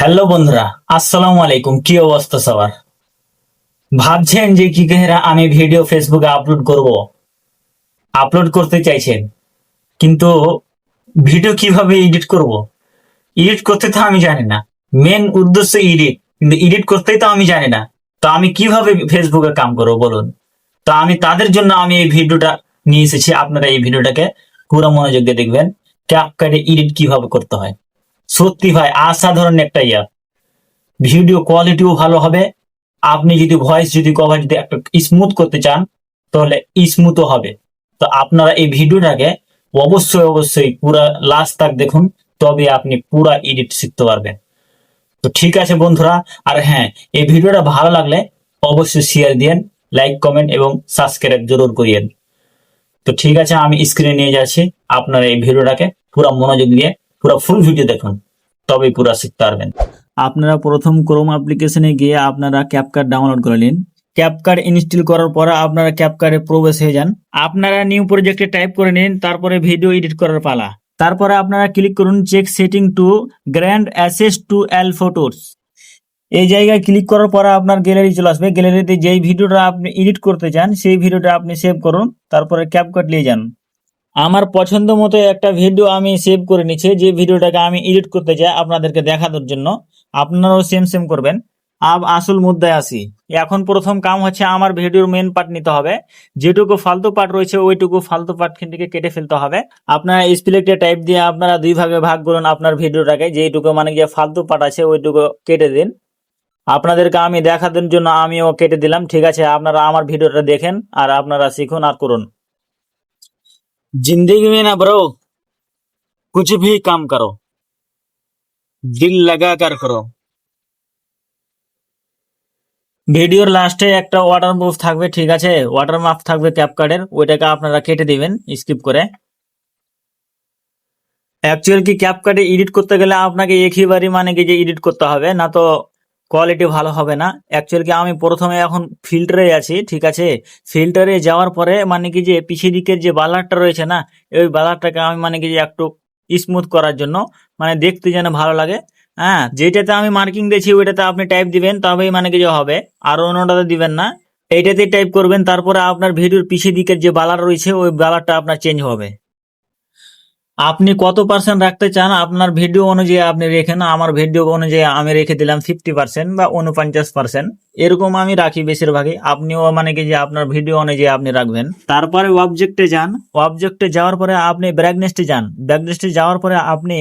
Hello বন্ধুরা, আসসালামু আলাইকুম, কি অবস্থা সবার? ভাবছেন যে কি কেহেরা আমি ভিডিও ফেসবুকে আপলোড করব? আপলোড করতে চাইছেন, কিন্তু ভিডিও কীভাবে এডিট করব? এডিট করতে তো আমি জানি না। মেন উদ্দেশ্য এডিট কিন্তু এডিট করতেই তো আমি জানি না। তো আমি কীভাবে ফেসবুকে কাম করব বলুন? তো আমি তাদের জন্য আমি এই ভিডিওটা নিয়ে এসেছি। আপনারা এই ভিডিওটাকে পুরো মনোযোগ দিয়ে দেখবেন। ক্যাপকাটে এডিট কীভাবে করতে হয়? সত্যি ভাই, অসাধারণ একটা ইয়া। ভিডিও কোয়ালিটিও ভালো হবে। আপনি যদি ভয়েস যদি কভার যদি একটা স্মুথ করতে চান, তাহলে স্মুথও হবে। তো আপনারা এই ভিডিওটাকে অবশ্যই অবশ্যই পুরা লাস্ট তাক দেখুন, তবে আপনি পুরা এডিট শিখতে পারবেন। তো ঠিক আছে বন্ধুরা, আর হ্যাঁ এই ভিডিওটা ভালো লাগলে অবশ্যই শেয়ার দিয়েন লাইক কমেন্ট এবং সাবস্ক্রাইব জরুর করিয়েন। তো ঠিক আছে, আমি স্ক্রিনে নিয়ে যাচ্ছি। আপনারা এই ভিডিওটাকে পুরো মনোযোগ দিয়ে পুরো ফুল ভিডিও দেখুন। তবেই পুরো শিখতে পারবেন। আপনারা প্রথম ক্রোম অ্যাপ্লিকেশনে গিয়ে আপনারা ক্যাপকাট ডাউনলোড করে নিন। ক্যাপকাট ইনস্টল করার পরে আপনারা ক্যাপকাটে প্রবেশ হয়ে যান। আপনারা নিউ প্রজেক্টে টাইপ করে নিন, তারপরে ভিডিও এডিট করার পালা। তারপরে আপনারা ক্লিক করুন check setting to grand access to all photos এই জায়গায় ক্লিক করার পরে আপনার গ্যালারি চলে আসবে। গ্যালারিতে যেই ভিডিওটা আপনি এডিট করতে চান, সেই ভিডিওটা আপনি সেভ করুন, তারপরে ক্যাপকাট নিয়ে যান। আমার পছন্দ মতো একটা ভিডিও আমি সেভ করে নিচ্ছি। যে ভিডিওটাকে আমি এডিট করতে চাই আপনাদেরকে দেখানোর জন্য, আপনারাও সেম সেম করবেন। আব আসল মুদ্রায় আসি এখন প্রথম কাম হচ্ছে আমার ভিডিওর মেন পার্ট নিতে হবে। যেটুকু ফালতু পার্ট রয়েছে, ওইটুকু ফালতু পার্ট থেকে কেটে ফেলতে হবে। আপনারা স্প্লেক্টে টাইপ দিয়ে আপনারা দুই ভাগে ভাগ করুন আপনার ভিডিওটাকে যেটুকু মানে যে ফালতু পার্ট আছে, ওইটুকু কেটে দিন। আপনাদেরকে আমি দেখানোর জন্য আমিও কেটে দিলাম। ঠিক আছে, আপনারা আমার ভিডিওটা দেখেন আর আপনারা শিখুন আর করুন। जिंदगी में ना ब्रो कुछ भी काम करो দিল লাগা কার করো ভিডিওর লাস্টে একটা ওয়াটার প্রুফ থাকবে ঠিক আছে ওয়াটার মার্ক থাকবে ক্যাপকার্ডের ওইটাকে আপনারা কেটে দিবেন স্কিপ করে অ্যাকচুয়াল কি ক্যাপকার্ডে এডিট করতে গেলে আপনাকে একইবারই মানে কি যে এডিট করতে হবে না তো কোয়ালিটি ভালো হবে না। অ্যাকচুয়ালি কি আমি প্রথমে এখন ফিল্টারে আছি, ঠিক আছে? ফিল্টারে যাওয়ার পরে মানে কি যে পিছিয়ে দিকের যে বালারটা রয়েছে না ওই বালারটাকে আমি মানে কি যে একটু স্মুথ করার জন্য মানে দেখতে যেন ভালো লাগে। হ্যাঁ যেটাতে আমি মার্কিং দিয়েছি ওইটাতে আপনি টাইপ দিবেন, তবেই মানে কি যে হবে। আর অন্যটাতে দিবেন না। এইটাতে টাইপ করবেন, তারপরে আপনার ভিডিওর পিছিয়ে দিকের যে বালার রয়েছে, ওই বালারটা আপনার চেঞ্জ হবে। আপনি কত পার্সেন্ট রাখতে চান? আপনার ভিডিও অনুযায়ী আপনি রেখেন আমার ভিডিও অনুযায়ী আমি রেখে দিলাম ফিফটি পার্সেন্ট বা উনপঞ্চাশ পার্সেন্ট এরকম আমি রাখি বেশিরভাগই। আপনিও মানে কি যে আপনার ভিডিও অনুযায়ী আপনি রাখবেন। তারপরে অবজেক্টে যান। অবজেক্টে যাওয়ার পরে আপনি ব্র্যাকনেসটে যান। ব্র্যাকনেসটে যাওয়ার পরে আপনি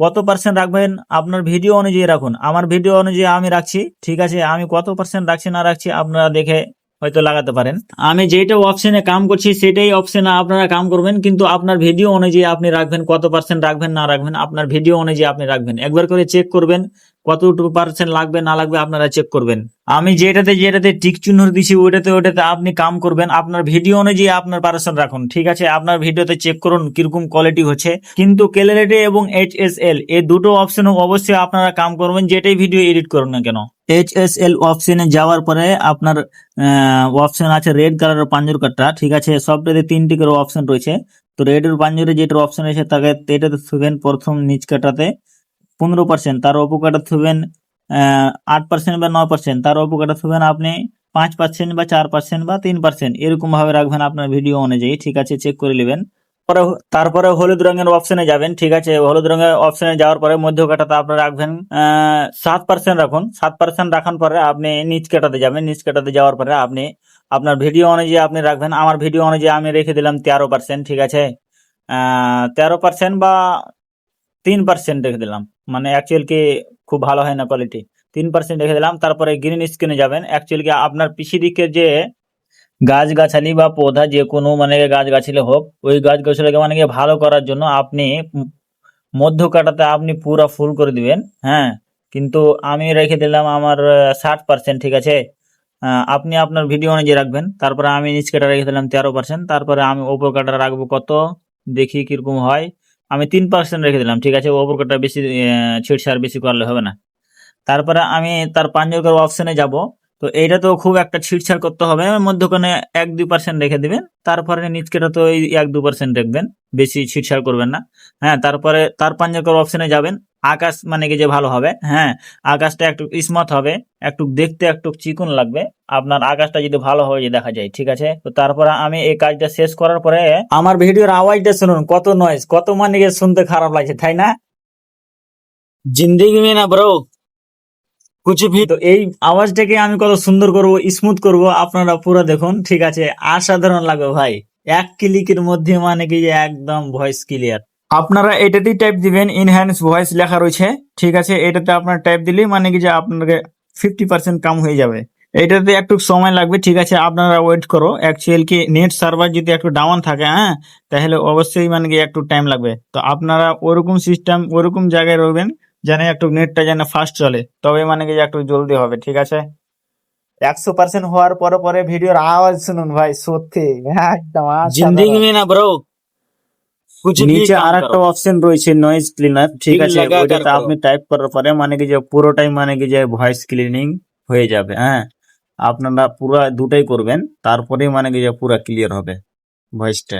কত পার্সেন্ট রাখবেন? আপনার ভিডিও অনুযায়ী রাখুন। আমার ভিডিও অনুযায়ী আমি রাখছি। ঠিক আছে, আমি কত পার্সেন্ট রাখছি না রাখছি আপনারা দেখে হয়তো লাগাতে পারেন। আমি যেটা অপশনে কাম করছি, সেটাই অপশনে আপনারা কাম করবেন, কিন্তু আপনার ভিডিও অনুযায়ী আপনি রাখবেন, কত পার্সেন্ট রাখবেন, না রাখবেন, আপনার ভিডিও অনুযায়ী আপনি রাখবেন। একবার করে চেক করবেন কতটুকু পার্সেন্ট লাগবে, না লাগবে আপনারা চেক করবেন। আমি যেটাতে যেটাতে টিক চিহ্ন দিছি, ওইটাতে ওইটাতে আপনি কাম করবেন। আপনার ভিডিও অনুযায়ী আপনার পার্সেন্ট রাখুন, ঠিক আছে? আপনার ভিডিওতে চেক করুন কীরকম কোয়ালিটি হচ্ছে। কিন্তু ক্যালারিটি এবং এইচ এস এল এই দুটো অপশন অবশ্যই আপনারা কাম করবেন, যেটাই ভিডিও এডিট করুন না কেন। এইচ এস এল অপশনে যাওয়ার পরে আপনার অপশন আছে রেড কালারের পাঞ্জর কাটটা ঠিক আছে? সবটাতে তিনটি করে অপশন রয়েছে। তো রেডের পাঞ্জরে যেটা অপশন আছে তাকে, এটাতে থুবেন প্রথম নিচ কাটাতে পনেরো পার্সেন্ট তার উপকাটা থুবেন আট পার্সেন্ট বা নয় পার্সেন্ট তার উপকাটা থুবেন আপনি পাঁচ পার্সেন্ট বা চার পার্সেন্ট বা তিন পার্সেন্ট এরকম ভাবে রাখবেন আপনার ভিডিও অনুযায়ী, ঠিক আছে চেক করে নেবেন। পরে তারপরে হলুদ রঙের অপশনে যাবেন, ঠিক আছে, হলুদ রঙের অপশনে যাওয়ার পরে মধ্য কাটাতে আপনারা রাখবেন সাত পার্সেন্ট রাখুন, সাত পার্সেন্ট রাখার পরে আপনি নিচ কাটাতে যাবেন, নিচ কাটাতে যাওয়ার পরে আপনি আপনার ভিডিও অনুযায়ী আপনি রাখবেন, আমার ভিডিও অনুযায়ী আমি রেখে দিলাম তেরো পার্সেন্ট ঠিক আছে তেরো পার্সেন্ট বা তিন পার্সেন্ট রেখে দিলাম। মানে অ্যাকচুয়াল কি খুব ভালো হয় না কোয়ালিটি তিন পার্সেন্ট রেখে দিলাম, তারপরে গ্রিন স্ক্রিনে যাবেন। অ্যাকচুয়ালি আপনার পিছি দিকে যে গাছ গাছালি বা পৌধা যে কোনো মানে গাছ গাছালি হোক, ওই গাছ গাছালিকে মানে ভালো করার জন্য আপনি মধ্য কাটাতে আপনি পুরো ফুল করে দিবেন হ্যাঁ? কিন্তু আমি রেখে দিলাম আমার ষাট পার্সেন্ট ঠিক আছে? আপনি আপনার ভিডিও অনুযায়ী রাখবেন। তারপরে আমি নিচ কাটা রেখে দিলাম তেরো পার্সেন্ট তারপরে আমি ওপর কাটা রাখব কত? দেখি কীরকম হয়। আমি তিন পার্সেন্ট রেখে দিলাম, ঠিক আছে? ওপর কাটা বেশি ছিটছাড় বেশি করলে হবে না। তারপরে আমি তার পাঞ্জর অপশানে যাব। তো এইটা তো খুব একটা ছিটছাড় করতে হবে। মধ্যখানে এক দুই পার্সেন্ট রেখে দিবেন। তারপরে নিচকেটা তো এই এক দু পার্সেন্ট রাখবেন বেশি ছিটছাড় করবেন না। হ্যাঁ তারপরে তার পাঞ্জর অপশনে যাবেন। আকাশ মানে কি যে ভালো হবে? হ্যাঁ আকাশটা একটু স্মুথ হবে। একটু দেখতে একটু চিকন লাগবে। আপনার আকাশটা যদি ভালো হয়ে দেখা যায়। ঠিক আছে? তো তারপরে আমি এই কাজটা শেষ করার পরে আমার ভিডিওর আওয়াজটা শুনুন। কত নয়েজ কত মানে শুনতে খারাপ লাগছে, তাই না? জিন্দেগি মে না ব্রো কুছ ভি তো এই আওয়াজটাকে আমি কত সুন্দর করব স্মুথ করব আপনারা পুরো দেখুন ঠিক আছে? অসাধারণ লাগবে ভাই। এক ক্লিকের মধ্যে মানে কি যে একদম ভয়েস ক্লিয়ার আপনারা এটাতেই টাইপ দিবেন ইনহ্যান্স ভয়েস লেখা রয়েছে ঠিক আছে? এটাতে আপনার টাইপ দিলেই মানে কি যে আপনাকে ফিফটি পার্সেন্ট কাম হয়ে যাবে। এটাতে একটু সময় লাগবে ঠিক আছে? আপনারা ওয়েট করো। অ্যাকচুয়াল কি নেট সার্ভার যদি একটু ডাউন থাকে হ্যাঁ? তাহলে অবশ্যই মানে কি একটু টাইম লাগবে। তো আপনারা ওরকম সিস্টেম ওরকম জায়গায় রবেন যেন একটু নেটটা যেন ফাস্ট চলে। তবে মানে কি একটু জলদি হবে ঠিক আছে? একশো পার্সেন্ট হওয়ার পরে পরে ভিডিওর আওয়াজ শুনুন ভাই সত্যি। হ্যাঁ, একদম আচ্ছা, জিন্দিগি না ব্রো নিচে আর একটা অপশন রয়েছে নয়েজ ক্লিনার ঠিক আছে? ওইটাতে আপনি টাইপ করার পরে মানে কি যে পুরোটাই মানে কি যে ভয়েস ক্লিনিং হয়ে যাবে হ্যাঁ? আপনারা পুরো দুটাই করবেন তারপরে মানে কি যে পুরা ক্লিয়ার হবে ভয়েসটা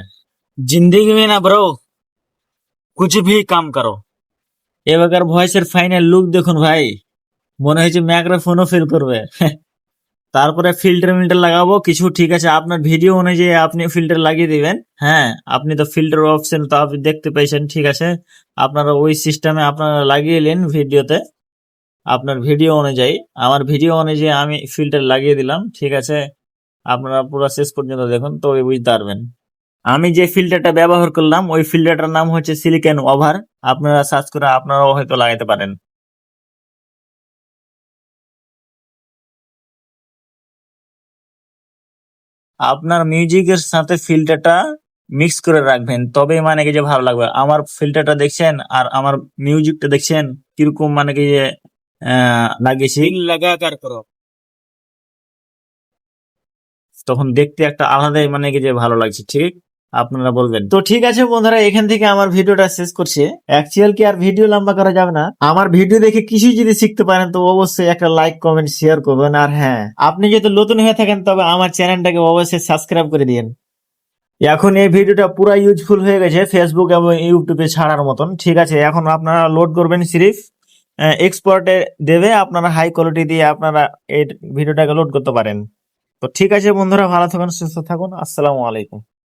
জিন্দিগি মে না ব্রো কুছ ভি কাম করো? এবার ভয়েসের ফাইনাল লুক দেখুন ভাই। মনে হয়েছে মাইক্রোফোনও ফিল করবে। তারপরে ফিল্টার মিল্টার লাগাবো, কিছু ঠিক আছে, আপনার ভিডিও অনুযায়ী আপনি ফিল্টার লাগিয়ে দিবেন। হ্যাঁ আপনি তো ফিল্টার অপশন তো আপনি দেখতে পেয়েছেন ঠিক আছে। আপনারা ওই সিস্টেমে আপনারা লাগিয়ে নেন ভিডিওতে আপনার ভিডিও অনুযায়ী, আমার ভিডিও অনুযায়ী আমি ফিল্টার লাগিয়ে দিলাম, ঠিক আছে। আপনারা পুরো শেষ পর্যন্ত দেখুন, তো বুঝতে পারবেন। আমি যে ফিল্টারটা ব্যবহার করলাম ওই ফিল্টারটার নাম হচ্ছে সিলিকেন ওভার আপনারা সার্চ করে আপনারাও হয়তো লাগাইতে পারেন। আপনার মিউজিকের সাথে ফিল্টারটা মিক্স করে রাখবেন তবে মানে কি যে ভালো লাগবে। আমার ফিল্টারটা দেখছেন আর আমার মিউজিকটা দেখছেন কীরকম মানে কি যে লাগিয়েছি লাগাকার করো। তখন দেখতে একটা আলাদাই মানে কি যে ভালো লাগছে ঠিক? আপনারা বলবেন। তো ঠিক আছে বন্ধুরা, এখান থেকে আমার ভিডিওটা শেষ করছি। অ্যাকচুয়াল কি আর ভিডিও লম্বা করা যাবে না? আমার ভিডিও দেখে কিছু যদি শিখতে পারেন, তো অবশ্যই একটা লাইক কমেন্ট শেয়ার করবেন। আর হ্যাঁ আপনি যদি নতুন হয়ে থাকেন, তবে আমার চ্যানেলটাকে অবশ্যই সাবস্ক্রাইব করে দিন এখন এই ভিডিওটা পুরো ইউজফুল হয়ে গেছে ফেসবুক এবং ইউটিউবে ছাড়ার মতন। ঠিক আছে, এখন আপনারা লোড করবেন সিরিফ। এক্সপোর্টে দেবে, আপনারা হাই কোয়ালিটি দিয়ে আপনারা এই ভিডিওটাকে লোড করতে পারেন। তো ঠিক আছে বন্ধুরা, ভালো থাকুন, সুস্থ থাকুন। আসসালামু আলাইকুম।